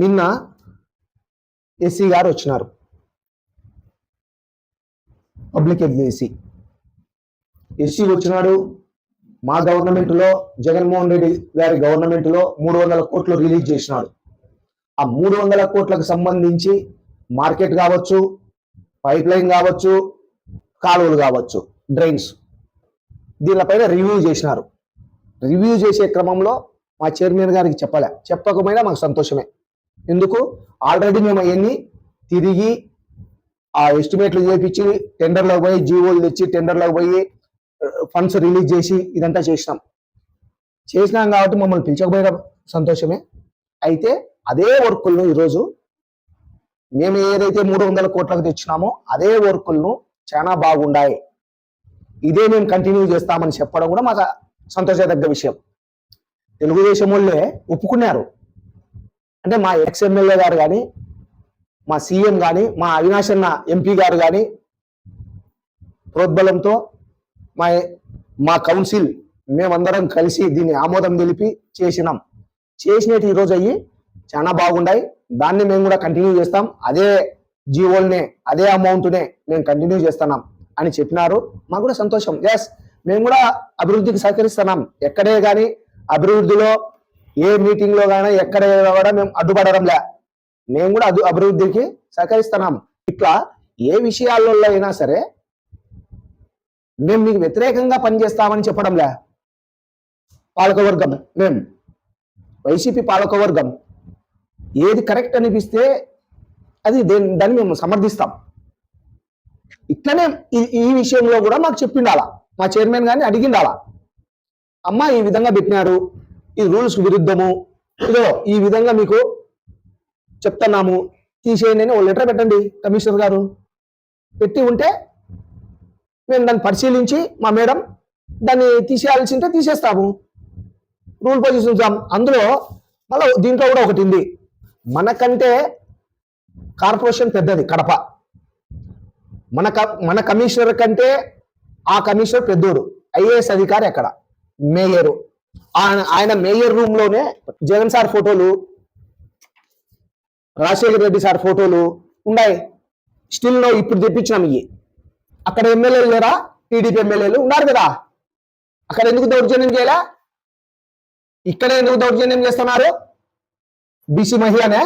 నిన్న ఎస్సీ గారు వచ్చినారు. పబ్లిక్ ఎగ్జేసీ ఎస్సీ. వచ్చినాడు మా గవర్నమెంట్లో జగన్మోహన్ రెడ్డి గారి గవర్నమెంట్లో మూడు వందల కోట్లు రిలీజ్ చేసినాడు. ఆ మూడు వందల కోట్లకు సంబంధించి మార్కెట్ కావచ్చు పైప్ లైన్ కావచ్చు కాలువలు కావచ్చు డ్రైన్స్ దీనిపైన రివ్యూ చేసినారు. రివ్యూ చేసే క్రమంలో మా చైర్మన్ గారికి చెప్పలే. చెప్పకపోయినా మాకు సంతోషమే. ఎందుకు? ఆల్రెడీ మేము అవన్నీ తిరిగి ఆ ఎస్టిమేట్లు చేపించి టెండర్లోకి పోయి జీవోలు తెచ్చి టెండర్లోకి పోయి ఫండ్స్ రిలీజ్ చేసి ఇదంతా చేసినాం. చేసినాం కాబట్టి మమ్మల్ని పిలిచకపోయినా సంతోషమే. అయితే అదే వర్కులను ఈరోజు మేము ఏదైతే మూడు వందల కోట్లకు తెచ్చినామో అదే వర్కులను చాలా బాగుండాయి. ఇదే మేము కంటిన్యూ చేస్తామని చెప్పడం కూడా మాకు సంతోషదగ్గ విషయం. తెలుగుదేశం వాళ్ళే ఒప్పుకున్నారు. అంటే మా ఎక్స్ ఎమ్మెల్యే గారు కానీ మా సీఎం కానీ మా అవినాష్ అన్న ఎంపీ గారు కానీ ప్రోద్బలంతో మా మా కౌన్సిల్ మేమందరం కలిసి దీన్ని ఆమోదం తెలిపి చేసినాం. చేసినట్టు ఈరోజు అయ్యి చాలా బాగున్నాయి దాన్ని మేము కూడా కంటిన్యూ చేస్తాం. అదే జీవోల్నే అదే అమౌంట్నే మేము కంటిన్యూ చేస్తున్నాం అని చెప్పినారు. మాకు కూడా సంతోషం. ఎస్ మేము కూడా అభివృద్ధికి సహకరిస్తున్నాం. ఎక్కడే కానీ అభివృద్ధిలో ఏ మీటింగ్లో కానీ ఎక్కడ కూడా మేము అడ్డుపడడంలే మేము కూడా అదు అభివృద్ధికి సహకరిస్తున్నాం. ఇట్లా ఏ విషయాల్లో అయినా సరే మేము మీకు వ్యతిరేకంగా పనిచేస్తామని చెప్పడంలే. పాలకవర్గం మేము వైసీపీ పాలకవర్గం. ఏది కరెక్ట్ అనిపిస్తే అది దేని దాన్ని మేము సమర్థిస్తాం. ఇట్లనే ఈ- ఈ విషయంలో కూడా మాకు చెప్పిండాలా. మా చైర్మన్ గారిని అడిగిండాలా. అమ్మ ఈ విధంగా పెట్టినారు. ఇది రూల్స్ విరుద్ధము. ఇదో ఈ విధంగా మీకు చెప్తున్నాము. తీసేయండి అని ఓ లెటర్ పెట్టండి కమిషనర్ గారు. పెట్టి ఉంటే మేము దాన్ని పరిశీలించి మా మేడం దాన్ని తీసేయాల్సి ఉంటే తీసేస్తాము. రూల్ పొజిషన్ చూద్దాం. అందులో మళ్ళీ దీంట్లో కూడా ఒకటి ఉంది. మనకంటే కార్పొరేషన్ పెద్దది కడప. మన క- మన కమిషనర్ కంటే ఆ కమిషనర్ పెద్దోడు. ఐఏఎస్ అధికారి అక్కడ మేయర్. ఆయన ఆయన మేయర్ రూమ్లోనే జగన్ సార్ ఫోటోలు రాజశేఖర రెడ్డి సార్ ఫోటోలు ఉన్నాయి. స్టిల్లో ఇప్పుడు తెప్పించినాం ఇవి అక్కడ ఎమ్మెల్యేలు లేరా? టీడీపీ ఎమ్మెల్యేలు ఉన్నారు కదా. అక్కడ ఎందుకు దౌర్జన్యం చేయలే? ఇక్కడ ఎందుకు దౌర్జన్యం చేస్తున్నారు? బీసీ మహిళనే